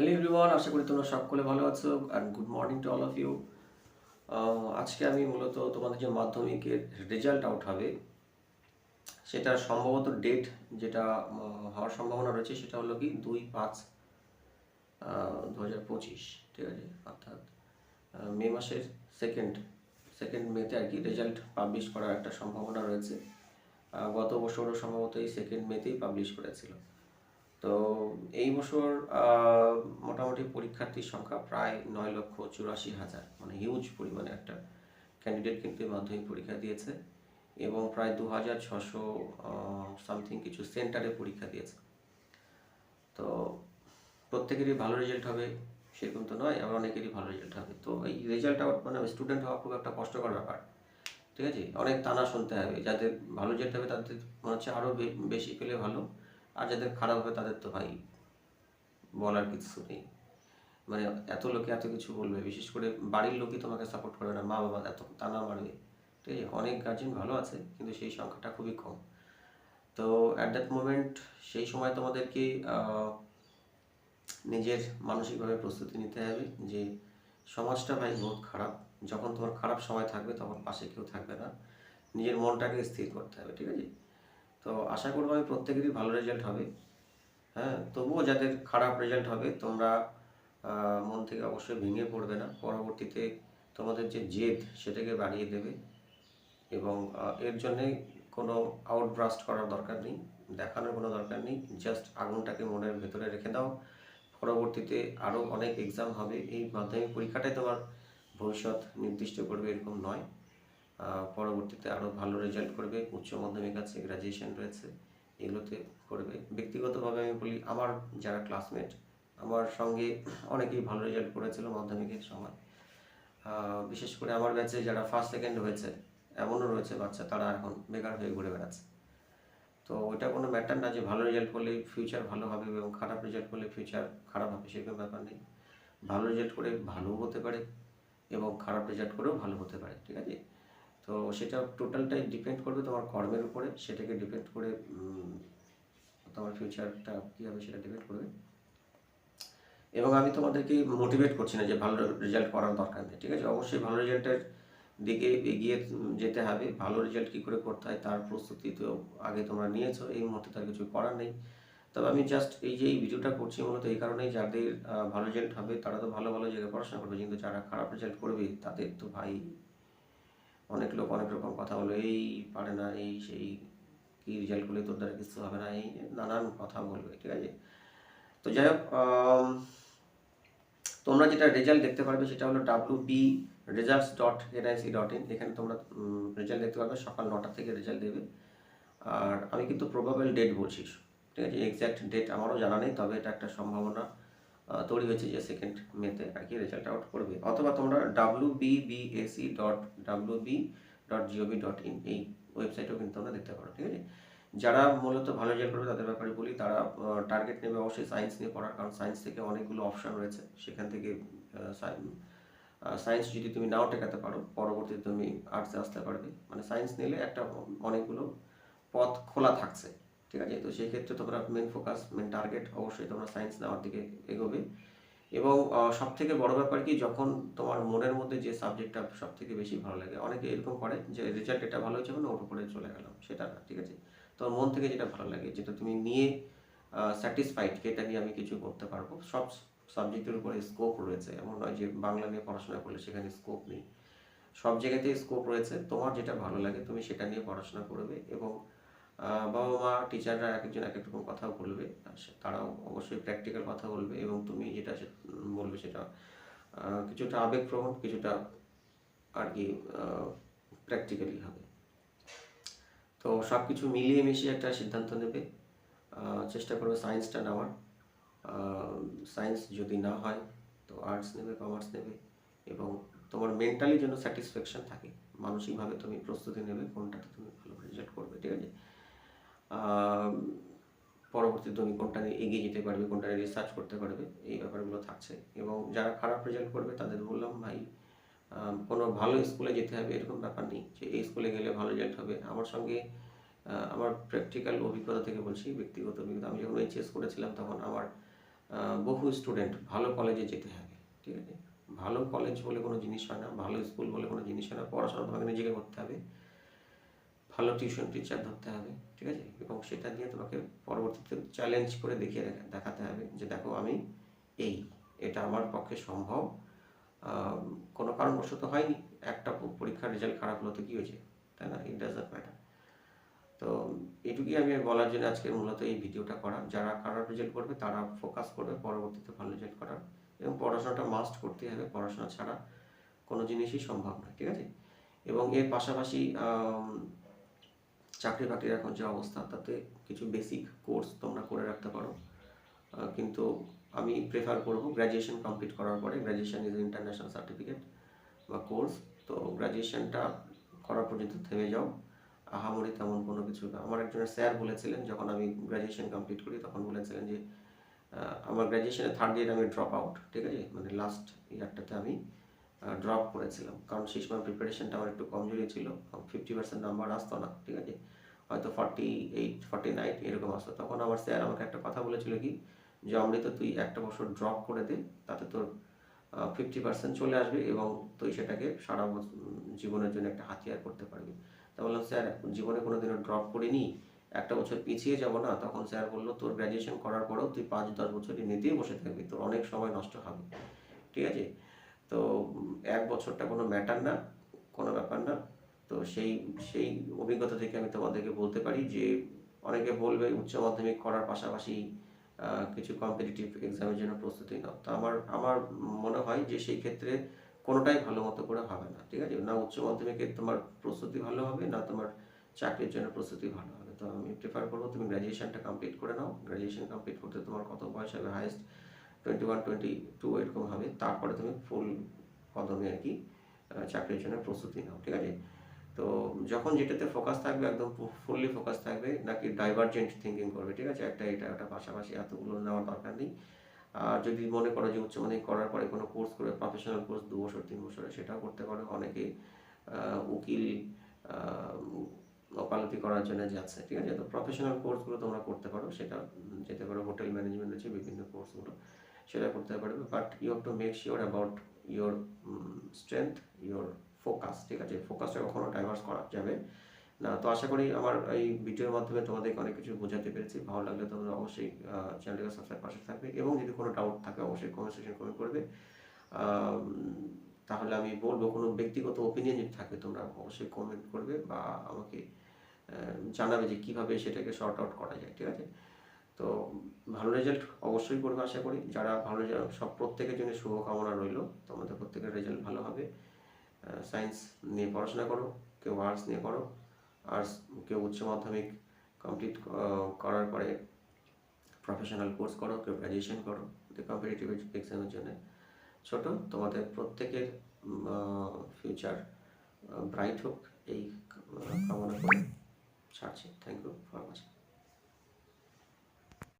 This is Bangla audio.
হ্যালো এভরিওয়ান, আশা করি তোমরা সকলে ভালো আছো and good morning to all of you আজকে আমি মূলত তোমাদের যে মাধ্যমিকের রেজাল্ট আউট হবে, সেটার সম্ভবত ডেট যেটা হওয়ার সম্ভাবনা রয়েছে সেটা হলো কি দুই পাঁচ দু হাজার পঁচিশ, ঠিক আছে? অর্থাৎ মে মাসের সেকেন্ড সেকেন্ড মেতে আর কি রেজাল্ট পাবলিশ করার একটা সম্ভাবনা রয়েছে। গত বছরও সম্ভবত এই সেকেন্ড মেতেই পাবলিশ করেছিল। তো এই বছর মোটামুটি পরীক্ষার্থীর সংখ্যা প্রায় নয় লক্ষ চুরাশি হাজার। মানে হিউজ পরিমাণে একটা ক্যান্ডিডেট কিন্তু মাধ্যমিক পরীক্ষা দিয়েছে এবং প্রায় দু হাজার ছশো সামথিং কিছু সেন্টারে পরীক্ষা দিয়েছে। তো প্রত্যেকেরই ভালো রেজাল্ট হবে, সেরকম তো নয়, আবার অনেকেরই ভালো রেজাল্ট হবে। তো এই রেজাল্ট আউট মানে স্টুডেন্ট হওয়া খুব একটা কষ্টকর ব্যাপার, ঠিক আছে? অনেক টানা শুনতে হবে, যাদের ভালো রেজাল্ট হবে তাদের মনে হচ্ছে আরও বেশি পেলে ভালো। আর যাদের খারাপ হবে তাদের তো ভাই বলার কিছু নেই। মানে এত লোকে এত কিছু বলবে, বিশেষ করে বাড়ির লোকই তোমাকে সাপোর্ট করবে না মা বাবা এত টানা মারবে ঠিক আছে? অনেক গার্জেন ভালো আছে, কিন্তু সেই সংখ্যাটা খুবই কম। তো অ্যাট দ্যাট মোমেন্ট সেই সময় তোমাদেরকে নিজের মানসিকভাবে প্রস্তুতি নিতে হবে যে সমাজটা ভাই বহুত খারাপ। যখন তোমার খারাপ সময় থাকবে তখন পাশে কেউ থাকবে না। নিজের মনটাকে স্থির করতে হবে, ঠিক আছে? তো আশা করব আমি প্রত্যেকেরই ভালো রেজাল্ট হবে। হ্যাঁ তবুও যাদের খারাপ রেজাল্ট হবে, তোমরা মন থেকে অবশ্যই ভেঙে পড়বে না। পরবর্তীতে তোমাদের যে জেদ, সেটাকে বাড়িয়ে দেবে এবং এর জন্যে কোনো আউটব্রাস্ট করার দরকার নেই, দেখানোর কোনো দরকার নেই। জাস্ট আগুনটাকে মনের ভেতরে রেখে দাও। পরবর্তীতে আরও অনেক এক্সাম হবে। এই মাধ্যমিক পরীক্ষাটাই তোমার ভবিষ্যৎ নির্দিষ্ট করবে, এরকম নয়। পরবর্তীতে আরও ভালো রেজাল্ট করবে, উচ্চ মাধ্যমিক আছে গ্র্যাজুয়েশন রয়েছে, এগুলোতে করবে। ব্যক্তিগতভাবে আমি বলি, আমার যারা ক্লাসমেট আমার সঙ্গে অনেকেই ভালো রেজাল্ট করেছিল মাধ্যমিকের সময়। বিশেষ করে আমার ব্যাচে যারা ফার্স্ট সেকেন্ড হয়েছে, এমনও রয়েছে বাচ্চা, তারা এখন বেকার হয়ে ঘুরে বেড়াচ্ছে। তো ওইটা কোনো ম্যাটার না যে ভালো রেজাল্ট করলে ফিউচার ভালো হবে এবং খারাপ রেজাল্ট করলে ফিউচার খারাপ হবে, সেরকম ব্যাপার নেই। ভালো রেজাল্ট করে ভালো হতে পারে এবং খারাপ রেজাল্ট করেও ভালো হতে পারে, ঠিক আছে? তো সেটা টোটালটাই ডিপেন্ড করবে তোমার কর্মের উপরে, সেটাকে ডিপেন্ড করে তোমার ফিউচারটা কী হবে সেটা ডিপেন্ড করবে। এবং আমি তোমাদেরকে মোটিভেট করছি না যে ভালো রেজাল্ট করার দরকার নেই, ঠিক আছে? অবশ্যই ভালো রেজাল্টের দিকে এগিয়ে যেতে হবে। ভালো রেজাল্ট কী করে করতে হয় তার প্রস্তুতি তো আগে তোমরা নিয়েছো, এই মুহূর্তে তার কিছু করার নেই। তবে আমি জাস্ট এই যে এই ভিডিওটা করছি মূলত এই কারণেই যাদের ভালো রেজাল্ট হবে তারা তো ভালো ভালো জায়গায় পড়াশোনা করবে, কিন্তু যারা খারাপ রেজাল্ট করবে তাদের তো ভাই অনেক লোক অনেক রকম কথা বলে, এই পারে না, এই সেই কি রেজাল্ট করলে তোর দ্বারা কিছু হবে না? এই নানান কথা বলবে, ঠিক আছে? তো যাই হোক তোমরা যেটা রেজাল্ট দেখতে পারবে সেটা হলো W B results dot NIC dot in এখানে তোমরা রেজাল্ট দেখতে পারবে, সকাল নটা থেকে রেজাল্ট দেবে। আর আমি কিন্তু প্রবাবেল ডেট বলছি, ঠিক আছে? এক্স্যাক্ট ডেট আমারও জানা নেই, তবে এটা একটা সম্ভাবনা। তৈরি হয়েছে যে সেকেন্ড মেতে আর কি রেজাল্ট আউট করবে। অথবা তোমরা W B BSE dot W B dot GOV dot in এই ওয়েবসাইটেও কিন্তু তোমরা দেখতে পারো, ঠিক আছে? যারা মূলত ভালো রেজাল্ট করবে তাদের ব্যাপারে বলি, তারা টার্গেট নেবে অবশ্যই সায়েন্স নিয়ে পড়ার, কারণ সায়েন্স থেকে অনেকগুলো অপশন রয়েছে। সেখান থেকে সায়েন্স যদি তুমি নাও টেকাতে পারো, পরবর্তীতে তুমি আর্টসে আসতে পারবে। মানে সায়েন্স নিলে একটা অনেকগুলো পথ খোলা থাকছে। ঠিক আছে? তো সেই ক্ষেত্রে তোমরা মেন ফোকাস মেন টার্গেট অবশ্যই তোমরা সায়েন্স নেওয়ার দিকে এগোবে। এবং সব থেকে বড় ব্যাপার কি, যখন তোমার মনের মধ্যে যে সাবজেক্টটা সব থেকে বেশি ভালো লাগে, অনেকে এরকম করে যে রেজাল্ট এটা ভালো হয়েছে মানে ওর উপরে চলে গেলাম, সেটা না, ঠিক আছে? তোমার মন থেকে যেটা ভালো লাগে, যেটা তুমি নিয়ে স্যাটিসফাইড এটা নিয়ে আমি কিছু করতে পারব। সব সাবজেক্টের উপরে স্কোপ রয়েছে। এমন নয় যে বাংলা নিয়ে পড়াশোনা করলে সেখানে স্কোপ নেই। সব জায়গাতেই স্কোপ রয়েছে। তোমার যেটা ভালো লাগে, তুমি সেটা নিয়ে পড়াশোনা করবে এবং বাবা মা টিচাররা এক একজন এক এক রকম কথা বলবে তারাও অবশ্যই প্র্যাকটিক্যাল কথা বলবে এবং তুমি যেটা বলবে সেটা কিছুটা আবেগপ্রবণ, কিছুটা আর কি প্র্যাকটিক্যালি হবে। তো সব কিছু মিলিয়ে মিশিয়ে একটা সিদ্ধান্ত নেবে। চেষ্টা করবে সায়েন্সটা নেওয়ার। সায়েন্স যদি না হয়, তো আর্টস নেবে কমার্স নেবে এবং তোমার মেন্টালি যেন স্যাটিসফ্যাকশন থাকে। মানসিকভাবে তুমি প্রস্তুতি নেবে, কোনটাতে তুমি ভালো রেজাল্ট করবে, ঠিক আছে? আহ, পরবর্তীতে তুমি কোনটা নিয়ে এগিয়ে যেতে পারবে কোনটা নিয়ে রিসার্চ করতে পারবে এই ব্যাপারগুলো থাকছে। এবং যারা খারাপ রেজাল্ট করবে তাদের বললাম ভাই কোনো ভালো স্কুলে যেতে হবে এরকম ব্যাপার নেই। যে এই স্কুলে গেলে ভালো রেজাল্ট হবে। আমার সঙ্গে আমার প্র্যাকটিক্যাল অভিজ্ঞতা থেকে বলছি ব্যক্তিগত অভিজ্ঞতা। আমি যখন এইচএস করেছিলাম তখন আমার বহু স্টুডেন্ট ভালো কলেজে যেতে হবে ঠিক আছে? ভালো কলেজ বলে কোনো জিনিস হয় না ভালো স্কুল বলে কোনো জিনিস হয় না পড়াশোনা তোমাকে নিজেকে করতে হবে। ভালো টিউশন টিচার ধরতে হবে, ঠিক আছে? এবং সেটা দিয়ে তোমাকে পরবর্তীতে চ্যালেঞ্জ করে দেখিয়ে দেখাতে হবে যে দেখো আমি এই, এটা আমার পক্ষে সম্ভব। কোনো কারণবশত হয়নি, একটা পরীক্ষার রেজাল্ট খারাপ হলো তো কী হয়েছে? তাই না? ইট ডাজ ম্যাটার তো এটুকুই আমি বলার জন্য আজকে মূলত এই ভিডিওটা করা যারা খারাপ রেজাল্ট করবে, তারা ফোকাস করবে পরবর্তীতে ভালো রেজাল্ট করার। এবং পড়াশোনাটা মাস্ট করতে হবে, পড়াশোনা ছাড়া কোনো জিনিসই সম্ভব নয়, ঠিক আছে? এবং এর পাশাপাশি চাকরি বাকরির এখন যে অবস্থা, তাতে কিছু বেসিক কোর্স তোমরা করে রাখতে পারো। কিন্তু আমি প্রেফার করব গ্র্যাজুয়েশন কমপ্লিট করার পরে গ্র্যাজুয়েশন ইজ ইন্টারন্যাশনাল সার্টিফিকেট বা কোর্স তো গ্র্যাজুয়েশনটা করার পর্যন্ত থেমে যাও। আহামরি তেমন কোনো কিছু না। আমার একজনের স্যার বলেছিলেন, যখন আমি গ্র্যাজুয়েশন কমপ্লিট করি, তখন বলেছিলেন যে আমার গ্র্যাজুয়েশনের থার্ড ইয়ার আমি ড্রপ আউট ঠিক আছে? মানে লাস্ট ইয়ারটাতে আমি ড্রপ করেছিলাম। কারণ সেই সময় প্রিপারেশনটা আমার একটু কমজোরি ছিল। ফিফটি পার্সেন্ট নাম্বার আসতো না, ঠিক আছে? হয়তো ফর্টি এইট ফর্টি নাইন এরকম আসতো। তখন আমার স্যার আমাকে একটা কথা বলেছিল কি, যে, অমৃত, তুই একটা বছর ড্রপ করে দে, তাতে তোর ফিফটি পার্সেন্ট চলে আসবে এবং তুই সেটাকে সারা জীবনের জন্য একটা হাতিয়ার করতে পারবি। তা বললাম স্যার জীবনে কোনো দিনও ড্রপ করিনি, একটা বছর পিছিয়ে যাব না। তখন স্যার বলল, তোর গ্র্যাজুয়েশন করার পরেও তুই পাঁচ, দশ বছর এমনিতেই বসে থাকবি, তোর অনেক সময় নষ্ট হবে। ঠিক আছে? তো এক বছরটা কোনো ম্যাটার না, কোনো ব্যাপার না। তো সেই সেই অভিজ্ঞতা থেকে আমি তোমাদেরকে বলতে পারি যে অনেকে বলবে উচ্চ মাধ্যমিক করার পাশাপাশি কিছু কম্পিটিটিভ এক্সামের জন্য প্রস্তুতি নাও। তো আমার আমার মনে হয় যে সেই ক্ষেত্রে কোনোটাই ভালো মতো করে হবে না, ঠিক আছে? না উচ্চ মাধ্যমিকে তোমার প্রস্তুতি ভালো হবে, না তোমার চাকরির জন্য প্রস্তুতি ভালো হবে। তো আমি প্রেফার করব তুমি গ্র্যাজুয়েশনটা কমপ্লিট করে নাও। গ্র্যাজুয়েশন কমপ্লিট করতে তোমার কত বয়স হবে? Highest twenty one twenty two এরকম হবে। তারপরে তুমি ফুল কদমে আর কি চাকরির জন্য প্রস্তুতি নাও, ঠিক আছে? তো যখন যেটাতে ফোকাস থাকবে, একদম ফুললি ফোকাস থাকবে, নাকি ডাইভার্জেন্ট থিঙ্কিং করবে, ঠিক আছে? একটা এটা একটা পাশাপাশি এতগুলো নেওয়ার দরকার নেই। আর যদি মনে করো যে উচ্চ মাধ্যমিক করার পরে কোনো কোর্স করে প্রফেশনাল কোর্স দু বছর, তিন বছরে, সেটাও করতে পারো। অনেকে উকিল ওকালতি করার জন্য যাচ্ছে, ঠিক আছে? তো প্রফেশনাল কোর্সগুলো তোমরা করতে পারো। সেটা যেতে পারো হোটেল ম্যানেজমেন্ট আছে বিভিন্ন কোর্সগুলো সেটা করতে পারবে but you have to make sure about your strength your focus ঠিক আছে? ফোকাসটা কখনো ডাইভার্স করা যাবে না। তো আশা করি আমার এই ভিডিওর মাধ্যমে তোমাদেরকে অনেক কিছু বোঝাতে পেরেছি। ভালো লাগলে তোমরা অবশ্যই চ্যানেলকে সাবস্ক্রাইব পাশে থাকবে এবং যদি কোনো ডাউট থাকে অবশ্যই কমেন্ট সেকশন কমেন্ট করবে। তাহলে আমি বলব, কোনো ব্যক্তিগত ওপিনিয়ন যদি থাকে তোমরা অবশ্যই কমেন্ট করবে বা আমাকে জানাবে যে কীভাবে সেটাকে শর্ট আউট করা যায়, ঠিক আছে? ভালো রেজাল্ট অবশ্যই করবে আশা করি। যারা ভালো রেজাল্ট সব প্রত্যেকের জন্য শুভকামনা রইল। তোমাদের প্রত্যেকের রেজাল্ট ভালো হবে। সায়েন্স নিয়ে পড়াশোনা করো, কেউ আর্টস নিয়ে করো আর্টস কেউ উচ্চ মাধ্যমিক কমপ্লিট করার পরে প্রফেশনাল কোর্স করো, কেউ গ্র্যাজুয়েশন করো কম্পিটিটিভ এক্সামের জন্য। ছোট, তোমাদের প্রত্যেকের ফিউচার ব্রাইট হোক, এই কামনা করে ছাড়ছি। Thank you for watching